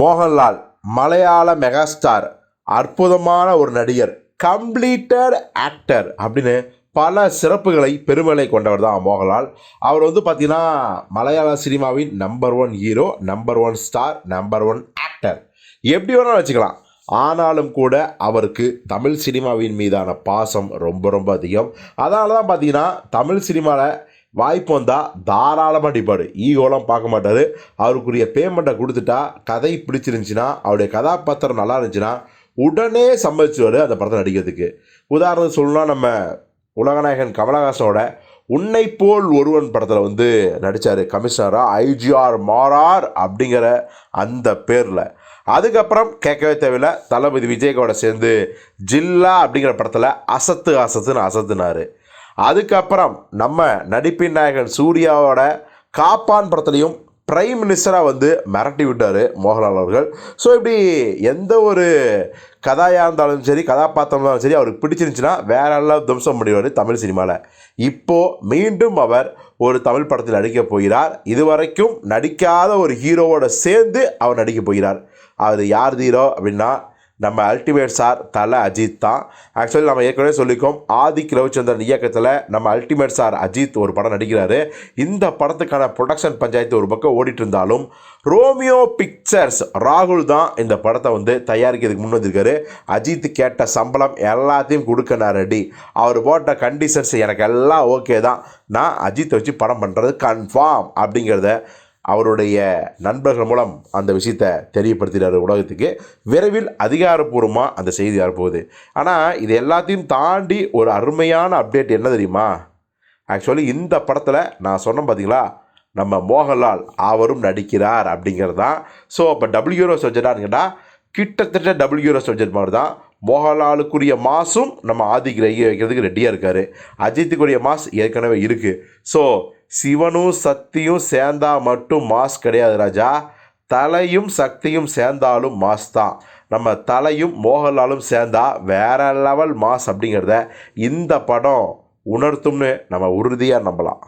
மோகன்லால் மலையாள மெகாஸ்டார் அற்புதமான ஒரு நடிகர் கம்ப்ளீட்டட் ஆக்டர் அப்படின்னு பல சிறப்புகளை பெருமைகளை கொண்டவர் தான் மோகன்லால். அவர் வந்து பார்த்தீங்கன்னா மலையாள சினிமாவின் number one hero number one star number one actor எப்படி வேணாலும் வச்சுக்கலாம். ஆனாலும் கூட அவருக்கு தமிழ் சினிமாவின் மீதான பாசம் ரொம்ப ரொம்ப அதிகம். அதனால தான் பார்த்தீங்கன்னா தமிழ் சினிமாவில் வாய்ப்பு வந்தால் தாராளமாக அடிப்பார் ஈகோலாம் பார்க்க மாட்டார். அவருக்குரிய பேமெண்ட்டை கொடுத்துட்டா கதை பிடிச்சிருந்துச்சின்னா அவருடைய கதாபாத்திரம் நல்லா இருந்துச்சுன்னா உடனே சம்மதிச்சுவார் அந்த படத்தை நடிக்கிறதுக்கு. உதாரணம் சொல்லணும்னா நம்ம உலகநாயகன் கமலஹாசனோட உன்னை போல் ஒருவன் படத்தில் வந்து நடித்தார் கமிஷனராக ஐஜிஆர் மாறார் அப்படிங்கிற அந்த பேரில். அதுக்கப்புறம் கேட்கவே தேவையில்லை. தளபதி விஜய்கோட சேர்ந்து ஜில்லா அப்படிங்கிற படத்தில் அசத்து அசத்துன்னு அசத்துனார். அதுக்கப்புறம் நம்ம நடிப்பின் நாயகன் சூர்யாவோட காப்பான் படத்துலையும் பிரைம் மினிஸ்டராக வந்து மிரட்டி விட்டார் மோகன்லால் அவர்கள். ஸோ இப்படி எந்த ஒரு கதாயாக இருந்தாலும் சரி கதாபாத்திரம் இருந்தாலும் சரி அவருக்கு பிடிச்சிருந்துச்சுன்னா வேற எல்லாம் துவம்சம் பண்ணிடுவார் தமிழ் சினிமாவில் இப்போது மீண்டும் அவர் ஒரு தமிழ் படத்தில் நடிக்கப் போகிறார். இதுவரைக்கும் நடிக்காத ஒரு ஹீரோவோட சேர்ந்து அவர் நடிக்கப் போகிறார். அவர் யார் ஹீரோ அப்படின்னா நம்ம அல்டிமேட் சார் தலை அஜித் தான். ஆக்சுவலி நம்ம ஏற்கனவே சொல்லிக்கோம் ஆதிக் ரவிச்சந்திரன் இயக்கத்தில் நம்ம அல்டிமேட் சார் அஜித் ஒரு படம் நடிக்கிறாரு. இந்த படத்துக்கான ப்ரொடக்ஷன் பஞ்சாயத்து ஒரு பக்கம் ஓடிட்டு இருந்தாலும் ரோமியோ பிக்சர்ஸ் ராகுல் தான் இந்த படத்தை வந்து தயாரிக்கிறதுக்கு முன் வந்திருக்காரு. அஜித் கேட்ட சம்பளம் எல்லாத்தையும் கொடுக்க நான் ரெடி அவர் போட்ட கண்டிஷன்ஸ் எனக்கு எல்லாம் ஓகே தான். நான் அஜித்தை வச்சு படம் பண்ணுறது கன்ஃபார்ம் அப்படிங்கிறத அவருடைய நண்பர்கள் மூலம் அந்த விஷயத்தை தெரியப்படுத்தினார் உலகத்துக்கு. விரைவில் அதிகாரப்பூர்வமாக அந்த செய்தி வரப்போகுது. ஆனால் இது எல்லாத்தையும் தாண்டி ஒரு அருமையான அப்டேட் என்ன தெரியுமா? ஆக்சுவலி இந்த படத்தில் நான் சொன்னேன் பார்த்தீங்களா நம்ம மோகன்லால் அவரும் நடிக்கிறார் அப்படிங்கிறது தான். ஸோ அப்போ டபிள்யூரோ சப்ஜெக்டான்னு கேட்டால் கிட்டத்தட்ட டபிள்யூரோ சப்ஜெக்ட் மாதிரி தான். மோகன்லாலுக்குரிய மாசும் நம்ம ஆதிக்கு வைக்கிறதுக்கு ரெடியாக இருக்கார். அஜித்துக்குரிய மாஸ் ஏற்கனவே இருக்குது ஸோ சிவனும் சக்தியும் சேர்ந்தா மட்டும் மாஸ் கிடையாது ராஜா. தலையும் சக்தியும் சேர்ந்தாலும் மாஸ் தான். நம்ம தலையும் மோகன்லாலும் சேர்ந்தா வேற லெவல் மாஸ் அப்படிங்கிறத இந்த படம் உணர்த்தும்னு நம்ம உறுதியாக நம்பலாம்.